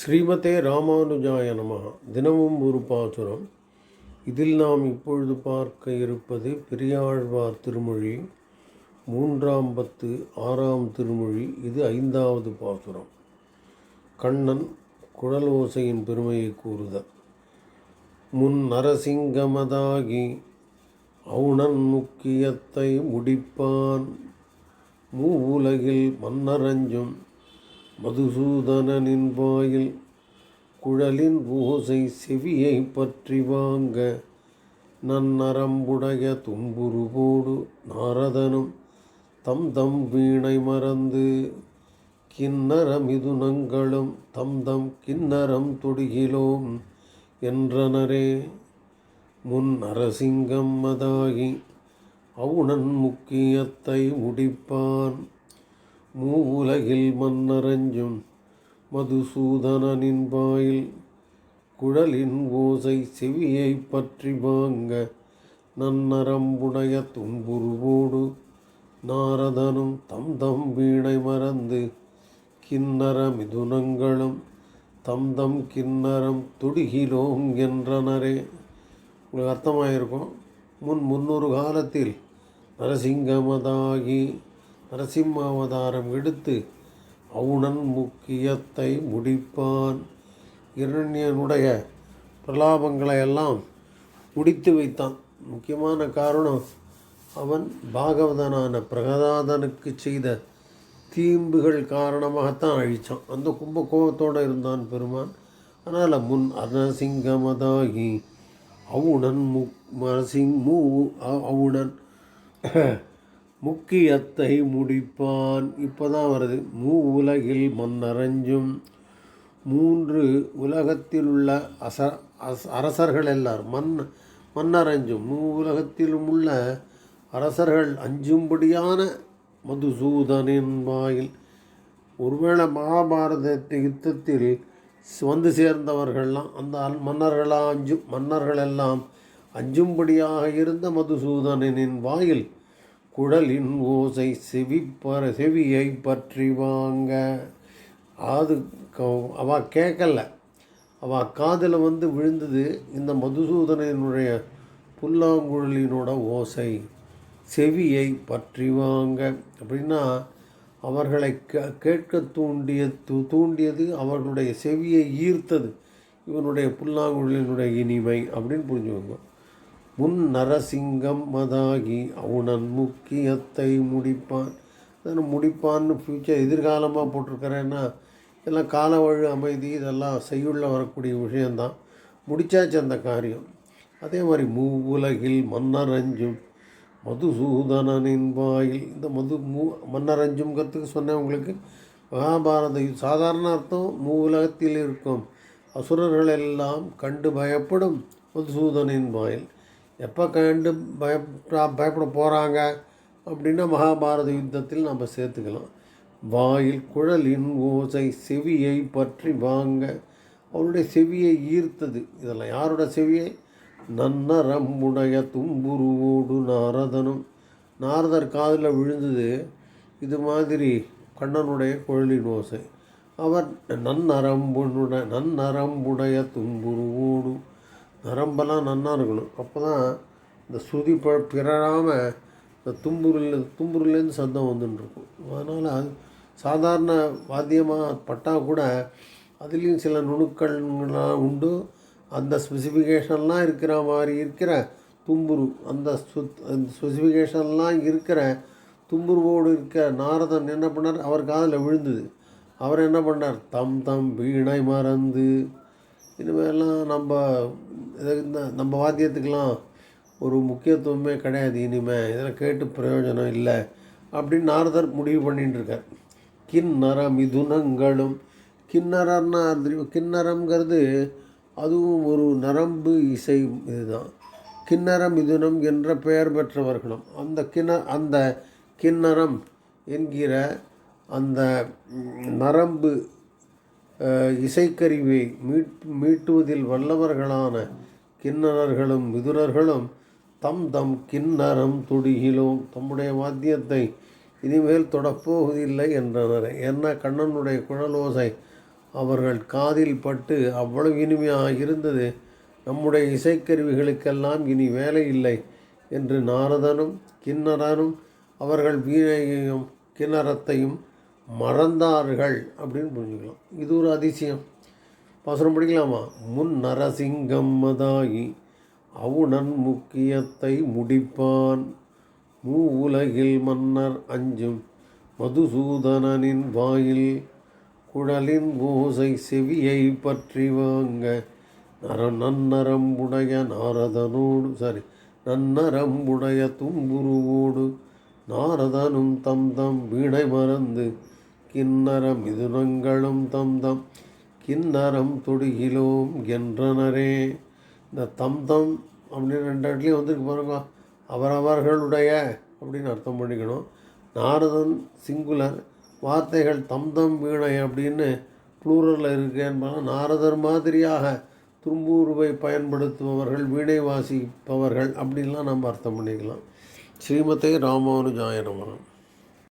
ஸ்ரீமதே ராமானுஜாய நம தினமும் ஒரு பாசுரம். இதில் நாம் இப்பொழுது பார்க்க இருப்பது பெரியாழ்வார் திருமொழி மூன்றாம் பத்து ஆறாம் திருமொழி இது ஐந்தாவது பாசுரம். கண்ணன் குழல் ஓசையின் பெருமையை கூறுதல். முன் நரசிங்கமதாகி அவுணன் முக்கியத்தை முடிப்பான். மூவுலகில் மன்னரஞ்சும் மதுசூதனனின் வாயில் குழலின் ஓசை செவியை பற்றி வாங்க. நன்னரம்புடைய துன்புருவோடு நாரதனும் தம் தம் வீணை மறந்து கிண்ணர மிதுனங்களும் தம் தம் கிண்ணரம் தொடுகிலோம் என்றனரே. முன் நரசிங்கம் மதாகி அவுணன் முக்கியத்தை முடிப்பான். மூவுலகில் மன்னரஞ்சும் மதுசூதனனின் பாயில் குழலின் ஓசை செவியை பற்றி வாங்க நன்னரம்புடைய துன்புருவோடு நாரதனும் தம் தம் வீணை மறந்து கிண்ணர மிதுனங்களும் தம் தம் கிண்ணரம் துடிகிலோம் என்றனரே. உங்களுக்கு அர்த்தமாயிருக்கும். முன் முன்னொரு காலத்தில் நரசிங்கமதாகி நரசிம்மாவதாரம் எடுத்து அவுணன் முக்கியத்தை முடிப்பான். இரண்யனுடைய பிரலாபங்களை எல்லாம் முடித்து வைத்தான். முக்கியமான காரணம் அவன் பாகவதனான பிரகதாதனுக்கு செய்த தீம்புகள் காரணமாகத்தான் அழித்தான் அந்த கும்பகோபத்தோடு இருந்தான் பெருமான். அதனால் முன் அனசிங்கமதாகி அவுணன் முக் மரசிங் மூ அவுணன் முக்கியத்தை முடிப்பான். இப்போ தான் வருது. மூ உலகில் மன்னரஞ்சும். மூன்று உலகத்தில் உள்ள அச அஸ் அரசர்கள் எல்லாரும் மன் மன்னரஞ்சும். மூ உலகத்திலும் உள்ள அரசர்கள் அஞ்சும்படியான மதுசூதனின் வாயில். ஒருவேளை மகாபாரத யுத்தத்தில் வந்து சேர்ந்தவர்கள்லாம் அந்த மன்னர்களாக அஞ்சு அஞ்சும் மன்னர்கள் எல்லாம் அஞ்சும்படியாக இருந்த மதுசூதனனின் வாயில் குழலின் ஓசை செவிப்பற செவியை பற்றி வாங்க. அது க- அவ கேட்கல அவ காதில் வந்து விழுந்தது இந்த மதுசூதனனுடைய புல்லாங்குழலினோட ஓசை. செவியை பற்றி வாங்க. அப்படின்னா அவர்களை கே- கேட்க தூண்டிய தூ- தூண்டியது அவர்களுடைய செவியை ஈர்த்தது. இவனுடைய புல்லாங்குழலினுடைய இனிமை அப்படின்னு புரிஞ்சுக்கோங்க. முன் நரசிங்கம் மதாகி அவுணன் முக்கியத்தை முடிப்பான். அதனால் முடிப்பான்னு ஃப்யூச்சர் எதிர்காலமாக போட்டிருக்கிறேன்னா எல்லாம் காலவழு அமைதி இதெல்லாம் செய்யுள்ள வரக்கூடிய விஷயந்தான் முடிச்சாச்சு அந்த காரியம். அதே மாதிரி மூவுலகில் மன்னரஞ்சும் மதுசூதனனின் வாயில். இந்த மது மூ மன்னரஞ்சுங்கிறதுக்கு சொன்னேன் உங்களுக்கு. மகாபாரத சாதாரண அர்த்தம். மூவுலகத்தில் இருக்கும் அசுரர்கள் எல்லாம் கண்டு பயப்படும் மதுசூதனின் வாயில். எப்போ கண்டு பய பயப்பட போகிறாங்க அப்படின்னா மகாபாரத யுத்தத்தில் நம்ம சேர்த்துக்கலாம். வாயில் குழலின் ஓசை செவியை பற்றி வாங்க. அவருடைய செவியை ஈர்த்தது. இதெல்லாம் யாரோட செவியை? நன்னரம்புடைய தும்புருவோடு நாரதனும். நாரதர் காதில் விழுந்தது இது மாதிரி கண்ணனுடைய குழலின் ஓசை. அவர் நன்னரம்புனுடைய நன்னரம்புடைய தும்புருவோடு நரம்பெல்லாம் நன்னா இருக்கணும் அப்போ தான் இந்த சுதி ப பிறழாமல் இந்த தும்புரில் தும்புருலேருந்து சத்தம் வந்துன்னுருக்கும் அதனால் அது சாதாரண வாத்தியமாக பட்டால் கூட அதுலேயும் சில நுணுக்கள்லாம் உண்டு. அந்த ஸ்பெசிஃபிகேஷன்லாம் இருக்கிற மாதிரி இருக்கிற தும்புரு அந்த சுத் அந்த ஸ்பெசிஃபிகேஷன்லாம் இருக்கிற தும்புருவோடு இருக்கிற நாரதன் என்ன பண்ணார்? அவர் காதில் விழுந்தது. அவர் என்ன பண்ணார்? தம் தம் வீணை மறந்து இனிமேலாம் நம்ம இந்த நம்ம வாத்தியத்துக்கெலாம் ஒரு முக்கியத்துவமே கிடையாது இனிமேல் இதெல்லாம் கேட்டு பிரயோஜனம் இல்லை அப்படின்னு நாரதர் முடிவு பண்ணிட்டுருக்கார் கிண்ணற மிதுனங்களும். கிண்ணறன்னா தெரியும் கிண்ணறங்கிறது அதுவும் ஒரு நரம்பு இசை இதுதான். கிண்ணற மிதுனம் என்ற பெயர் பெற்றவர்களும் அந்த கிண அந்த கிண்ணறம் என்கிற அந்த நரம்பு இசைக்கருவியை மீட் மீட்டுவதில் வல்லவர்களான கிண்ணறர்களும் விதுரர்களும் தம் தம் கிண்ணறம் துடிகிலும் தம்முடைய வாத்தியத்தை இனிமேல் தொடப்போவதில்லை என்றனர். என்ன கண்ணனுடைய குழலோசை? அவர்கள் காதில் பட்டு அவ்வளவு இனிமையாக இருந்தது. நம்முடைய இசைக்கருவிகளுக்கெல்லாம் இனி வேலை இல்லை என்று நாரதனும் கிண்ணரனும் அவர்கள் வீணையையும் கிண்ணறத்தையும் மறந்தார்கள் அப்படின்னு புரிஞ்சுக்கலாம். இது ஒரு அதிசயம். பாசுரம் படிக்கலாமா? முன் நரசிங்கம் மதாயி அவுணன் முக்கியத்தை முடிப்பான். மூ உலகில் மன்னர் அஞ்சும் மதுசூதனனின் வாயில் குழலின் ஓசை செவியை பற்றி வாங்க. நர நன்னரம்புடைய நாரதனோடு சாரி நன்னரம்புடைய தும்புருவோடு நாரதனும் தம் தம் வீணை மறந்து கிண்ணரம் மிதுனங்களும் தம் தம் கிண்ணரம் தொடுகிலோம் என்றனரே. இந்த தம் தம் அப்படின்னு ரெண்டு இடத்துலையும் வந்துருக்கு பாருங்க. அவரவர்களுடைய அப்படின்னு அர்த்தம் பண்ணிக்கணும். நாரதன் சிங்குலர் வார்த்தைகள் தம் தம் வீணை அப்படின்னு ப்ளூரலில் இருக்கு நாரதர் மாதிரியாக தும்பூருவை பயன்படுத்துபவர்கள் வீணை வாசிப்பவர்கள் அப்படின்லாம் நம்ம அர்த்தம் பண்ணிக்கலாம். ஸ்ரீமதே ராமானுஜாய நமகம்